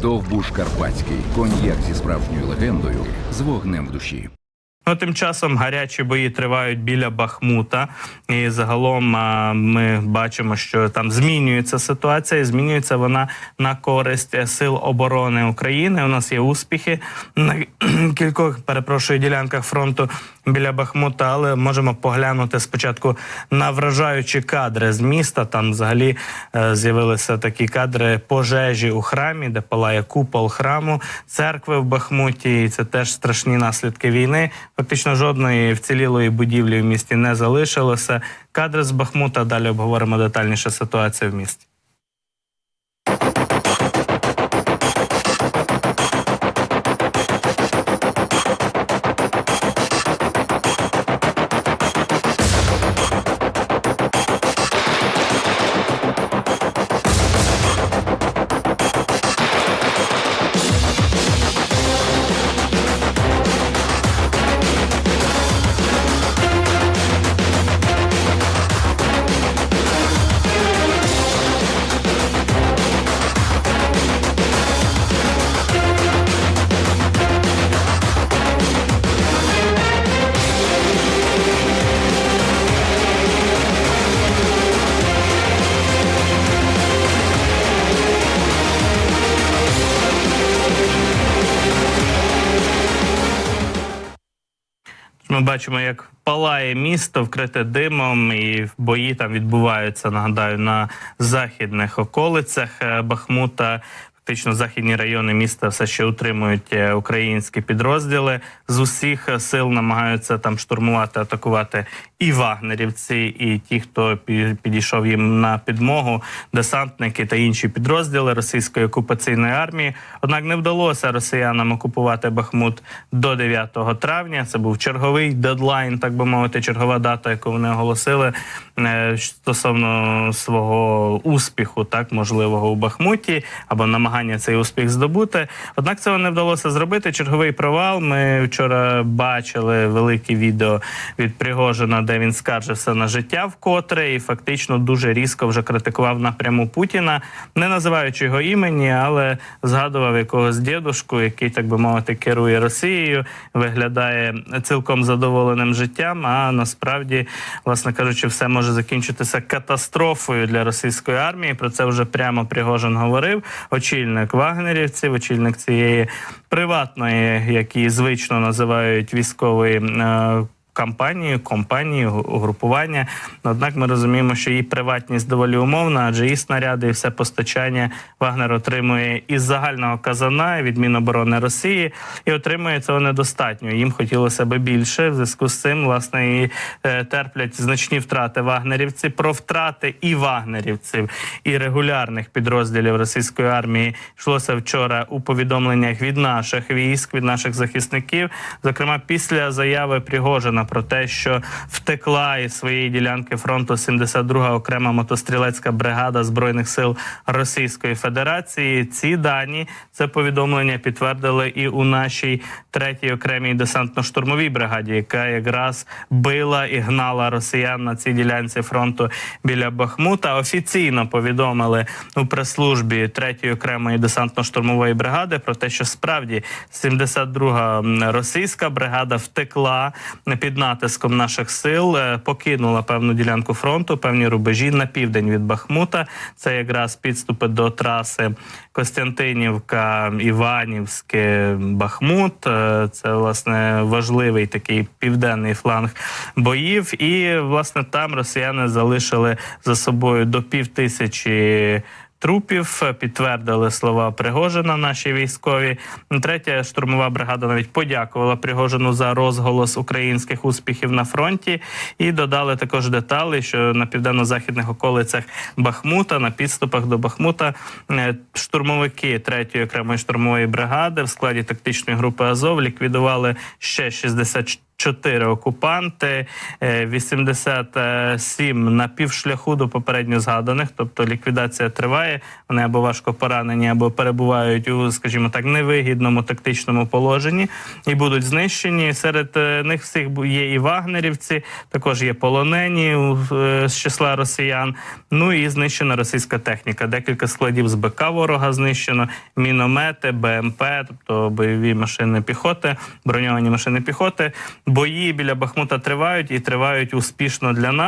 Довбуш Карпатський. Коньяк зі справжньою легендою з вогнем в душі. Ну, тим часом гарячі бої тривають біля Бахмута, і загалом а, ми бачимо, що там змінюється ситуація. і Змінюється вона на користь сил оборони України. У нас є успіхи на кількох перепрошую ділянках фронту біля Бахмута, але можемо поглянути спочатку на вражаючі кадри з міста. Там взагалі е, з'явилися такі кадри пожежі у храмі, де палає купол храму, церкви в Бахмуті. І це теж страшні наслідки війни. Фактично жодної вцілілої будівлі в місті не залишилося. Кадри з Бахмута. Далі обговоримо детальніше ситуацію в місті. Бачимо, як палає місто, вкрите димом, і бої там відбуваються. Нагадаю, на західних околицях е, Бахмута. Фактично, західні райони міста все ще утримують е, українські підрозділи. З усіх е, сил намагаються там штурмувати, атакувати і вагнерівці, і ті, хто підійшов їм на підмогу, десантники та інші підрозділи російської окупаційної армії. Однак не вдалося росіянам окупувати Бахмут до 9 травня. Це був черговий дедлайн, так би мовити, чергова дата, яку вони оголосили е, стосовно свого успіху, так можливого у Бахмуті або намагання цей успіх здобути. Однак цього не вдалося зробити. Черговий провал. Ми вчора бачили велике відео від Пригожина, де він скаржився на життя вкотре, і фактично дуже різко вже критикував напряму Путіна, не називаючи його імені, але згадував якогось дідушку, який, так би мовити, керує Росією, виглядає цілком задоволеним життям. А насправді, власне кажучи, все може закінчитися катастрофою для російської армії. Про це вже прямо Пригожин говорив. Очільник вагнерівців, очільник цієї приватної, які звично називають військової. Кампанії, компанії, угрупування. Однак ми розуміємо, що її приватність доволі умовна, адже і снаряди, і все постачання Вагнер отримує із загального казана від Міноборони Росії, і отримує цього недостатньо. Їм хотілося би більше. В зв'язку з цим власне і е, терплять значні втрати вагнерівці. Про втрати і вагнерівців, і регулярних підрозділів російської армії йшлося вчора у повідомленнях від наших військ, від наших захисників, зокрема після заяви Пригожина про те, що втекла із своєї ділянки фронту 72-га окрема мотострілецька бригада збройних сил Російської Федерації. Ці дані це повідомлення підтвердили і у нашій третій окремій десантно-штурмовій бригаді, яка якраз била і гнала росіян на цій ділянці фронту біля Бахмута. Офіційно повідомили у прес-службі третьої окремої десантно-штурмової бригади про те, що справді 72-га російська бригада втекла під натиском наших сил, е, покинула певну ділянку фронту, певні рубежі на південь від Бахмута. Це якраз підступи до траси Костянтинівка, Іванівське, Бахмут. Е, Це власне важливий такий південний фланг боїв. І власне там росіяни залишили за собою до пів тисячі. Трупів підтвердили слова Пригожина. Наші військові третя штурмова бригада навіть подякувала Пригожину за розголос українських успіхів на фронті і додали також деталі, що на південно-західних околицях Бахмута, на підступах до Бахмута, е, штурмовики третьої окремої штурмової бригади в складі тактичної групи Азов ліквідували ще 64 Чотири окупанти, е, 87 на півшляху до попередньо згаданих, тобто ліквідація триває. Вони або важко поранені, або перебувають у, скажімо так, невигідному тактичному положенні і будуть знищені. Серед е, них всіх є і вагнерівці, також є полонені е, з числа росіян. Ну і знищена російська техніка. Декілька складів з БК ворога знищено, міномети, БМП, тобто бойові машини піхоти, броньовані машини піхоти. Бої біля Бахмута тривають і тривають успішно для нас.